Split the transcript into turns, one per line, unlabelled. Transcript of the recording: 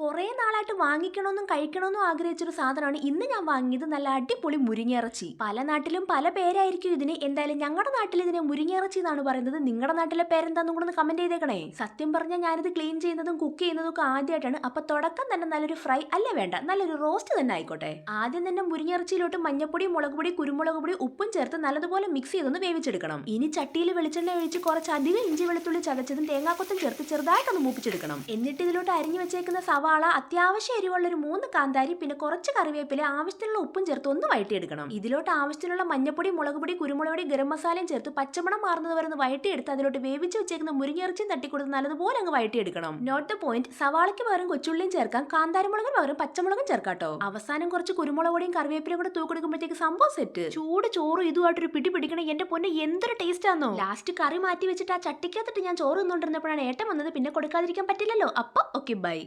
കുറേ നാളായിട്ട് വാങ്ങിക്കണമെന്നും കഴിക്കണമെന്നും ആഗ്രഹിച്ചൊരു സാധനമാണ് ഇന്ന് ഞാൻ വാങ്ങിയത് നല്ല അടിപൊളി മുരിങ്ങയിറച്ചി. പല നാട്ടിലും പല പേരായിരിക്കും ഇതിന്. എന്തായാലും ഞങ്ങളുടെ നാട്ടിൽ ഇതിനെ മുരിങ്ങയിറച്ചി എന്നാണ് പറയുന്നത്. നിങ്ങളുടെ നാട്ടിലെ പേരെന്താന്നും കൂടെ ഒന്ന് കമന്റ് ചെയ്തേക്കണേ. സത്യം പറഞ്ഞാൽ ഞാനിത് ക്ലീൻ ചെയ്യുന്നതും കുക്ക് ചെയ്യുന്നതും ഒക്കെ ആദ്യമായിട്ടാണ് അപ്പൊ തുടക്കം തന്നെ നല്ലൊരു ഫ്രൈ അല്ല വേണ്ട? നല്ലൊരു റോസ്റ്റ് തന്നെ ആയിക്കോട്ടെ. ആദ്യം തന്നെ മുരിങ്ങയിറച്ചിയിലോട്ട് മഞ്ഞപ്പൊടി മുളക് പൊടി കുരുമുളക് പൊടി ഉപ്പും ചേർത്ത് നല്ലതുപോലെ മിക്സ് ചെയ്തൊന്ന് വേവിച്ചെടുക്കണം. ഇനി ചട്ടിയിൽ വെളിച്ചെണ്ണ ഒഴിച്ച് കുറച്ച് അധികം ഇഞ്ചി വെളുത്തുള്ളി ചതച്ചതും തേങ്ങാക്കൊത്തും ചേർത്ത് ചെറുതായിട്ടൊന്ന് മൂപ്പിച്ചെടുക്കണം. എന്നിട്ട് ഇതിലോട്ട് അരിഞ്ഞു വെച്ചേക്കുന്ന സവാള അത്യാവശ്യം എരിവുള്ള ഒരു മൂന്ന് കാന്താരി പിന്നെ കുറച്ച് കറിവേപ്പില ആവശ്യത്തിനുള്ള ഉപ്പും ചേർത്ത് ഒന്ന് വഴറ്റിയെടുക്കണം. ഇതിലോട്ട് ആവശ്യത്തിനുള്ള മഞ്ഞപ്പൊടി മുളക് പൊടി കുരുമുളക് ഗരം മസാലയും ചേർത്ത് പച്ചമണം മാറുന്നത് വരെ ഒന്ന് വഴറ്റിയെടുത്ത് അതിലോട്ട് വേവിച്ച് വെച്ചേക്കുന്ന മുരിങ്ങിറച്ചിയും തട്ടിക്കൊടുത്ത് നല്ലതുപോലെ അങ്ങ് വഴറ്റിയെടുക്കണം. നോട്ട് പോയിന്റ് സവാളയ്ക്ക് പകരം കൊച്ചുള്ളിയും ചേർക്കാം കാന്താരി കാന്താരിമുളകിന് പകരം പച്ചമുളകും ചേർക്കാട്ടോ അവസാനം കുറച്ച് കുരുമുളക് പൊടിയും കറിവേപ്പിലയും കൂടെ തൂക്കെടുക്കുമ്പോഴത്തേക്ക് സംഭവം സെറ്റ് ചൂട് ചോറും ഇതുമായിട്ടൊരു പിടി പിടിക്കണം എന്റെ പൊന്നെ എന്തൊരു ടേസ്റ്റ് ആണോ ലാസ്റ്റ് കറി മാറ്റി വെച്ചിട്ട് ആ ചട്ടിക്കകത്തിട്ട് ഞാൻ ചോറ് നിന്നുകൊണ്ടിരുന്നപ്പോഴാണ് ഏട്ടം വന്നത് പിന്നെ കൊടുക്കാതിരിക്കാൻ പറ്റില്ലല്ലോ. അപ്പൊ ഓക്കെ ബൈ